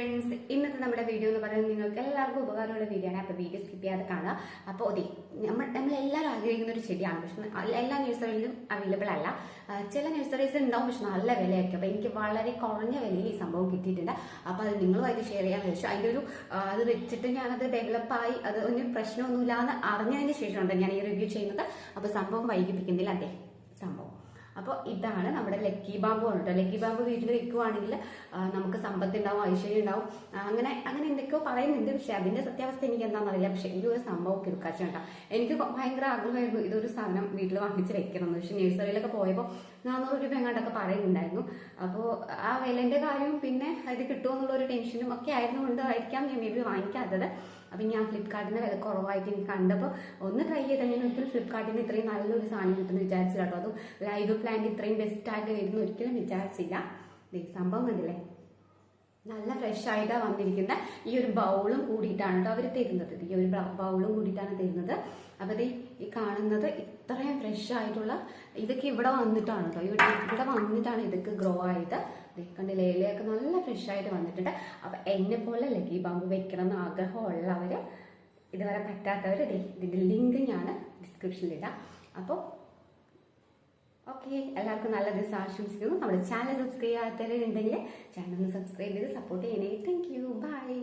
Friends ഇന്നത്തെ നമ്മുടെ video എന്ന് പറയുന്നത് നിങ്ങൾക്ക് എല്ലാവർക്കും ഉപകാരമുള്ള വീഡിയോ ആണ്. അപ്പോൾ വീഡിയോ സ്കിപ്പ് ചെയ്യാതെ കാണുക. അപ്പോൾ അതെ നമ്മൾ നമ്മൾ എല്ലാവരും ആഗ്രഹിക്കുന്ന ഒരു ചെടിയാണ്. പക്ഷെ എല്ലാ നഴ്സറിയിലും അവൈലബിൾ അല്ല. ചില നഴ്സറീസ് ഉണ്ടാവും പക്ഷെ നല്ല വിലയൊക്കെ. അപ്പോൾ എനിക്ക് വളരെ കുറഞ്ഞ വിലയിൽ ഈ സംഭവം കിട്ടിയിട്ടുണ്ട്. അപ്പോൾ അത് നിങ്ങളുമായിട്ട് ഷെയർ ചെയ്യാൻ വെച്ചു അതിന്റെ ഒരു അത് വെച്ചിട്ട് ഞാനത് ഡെവലപ്പായി അത് ഒരു പ്രശ്നമൊന്നുമില്ല എന്ന് അറിഞ്ഞതിന് ശേഷമുണ്ട് ഞാൻ ഈ റിവ്യൂ ചെയ്യുന്നത്. അപ്പോൾ സംഭവം വൈകിപ്പിക്കുന്നില്ല. അതെ സംഭവം. അപ്പോൾ ഇതാണ് നമ്മുടെ ലക്കി ബാമ്പു ആണ് കേട്ടോ ലക്കി ബാമ്പു വീട്ടിൽ വെക്കുവാണെങ്കിൽ നമുക്ക് സമ്പത്ത് ഉണ്ടാവും ഐശ്വര്യം ഉണ്ടാവും. അങ്ങനെ അങ്ങനെ എന്തൊക്കെയോ പറയുന്നുണ്ട്. പക്ഷെ അതിന്റെ സത്യാവസ്ഥ എനിക്ക് എന്താണെന്ന് അറിയില്ല പക്ഷെ ഈ ഒരു സംഭവം കിടക്കാച്ച കേട്ടോ. എനിക്ക് ഭയങ്കര ആഗ്രഹമായിരുന്നു ഇതൊരു സാധനം വീട്ടിൽ വാങ്ങിച്ച് വെക്കണം എന്ന് പക്ഷെ നഴ്സറിയിലൊക്കെ പോയപ്പോൾ നാനൂറ് രൂപ എങ്ങാണ്ടൊക്കെ പറയുന്നുണ്ടായിരുന്നു. അപ്പോൾ ആ വിലന്റെ കാര്യവും പിന്നെ ഇത് കിട്ടുമോ എന്നുള്ള ഒരു ടെൻഷനും ഒക്കെ ആയിരുന്നു. കൊണ്ടായിരിക്കാം ഞാൻ മേ ബി വാങ്ങിക്കാത്തത്. അപ്പം ഞാൻ ഫ്ലിപ്കാർട്ടിന്റെ വില കുറവായിട്ട് എനിക്ക് കണ്ടപ്പോൾ ഒന്ന് ട്രൈ ചെയ്താൽ ഞാൻ ഒരിക്കലും ഫ്ലിപ്കാർട്ടിൽ നിന്ന് ഇത്രയും നല്ലൊരു സാധനം കിട്ടുമെന്ന് വിചാരിച്ചില്ല കേട്ടോ. അതും ലൈവ് പ്ലാന്റ് ഇത്രയും ബെസ്റ്റായിട്ട് വരുന്ന ഒരിക്കലും വിചാരിച്ചില്ല. സംഭവം കണ്ടില്ലേ? നല്ല ഫ്രഷ് ആയിട്ടാണ് വന്നിരിക്കുന്ന. ഈ ഒരു ബൗളും കൂടിയിട്ടാണ് കേട്ടോ അവർ തരുന്നത്. ഈ ഒരു ബൗളും കൂടിയിട്ടാണ് തരുന്നത്. അപ്പോൾ ഈ കാണുന്നത് ഇത്രയും ഫ്രഷ് ആയിട്ടുള്ള ഇതൊക്കെ ഇവിടെ വന്നിട്ടാണ് കേട്ടോ ഇവിടെ വന്നിട്ടാണ് ഇതൊക്കെ ഗ്രോ ആയത്. ദേ ലേലയൊക്കെ നല്ല ഫ്രഷ് ആയിട്ട് വന്നിട്ടുണ്ട്. അപ്പം എന്നെ പോലെ ലക്കി ബാമ്പ് വെക്കണം എന്ന് ആഗ്രഹമുള്ളവർ ഇതുവരെ പറ്റാത്തവർ ഇതിന്റെ ലിങ്ക് ഞാൻ ഡിസ്ക്രിപ്ഷനിൽ ഇടാം. അപ്പോൾ ഓക്കെ എല്ലാവർക്കും നല്ല ദിവസം ആശംസിക്കുന്നു. നമ്മുടെ ചാനൽ സബ്സ്ക്രൈബ് ചെയ്യാത്തവരുണ്ടെങ്കിൽ ചാനൽ ഒന്ന് സബ്സ്ക്രൈബ് ചെയ്ത് സപ്പോർട്ട് ചെയ്യണേ. Thank you bye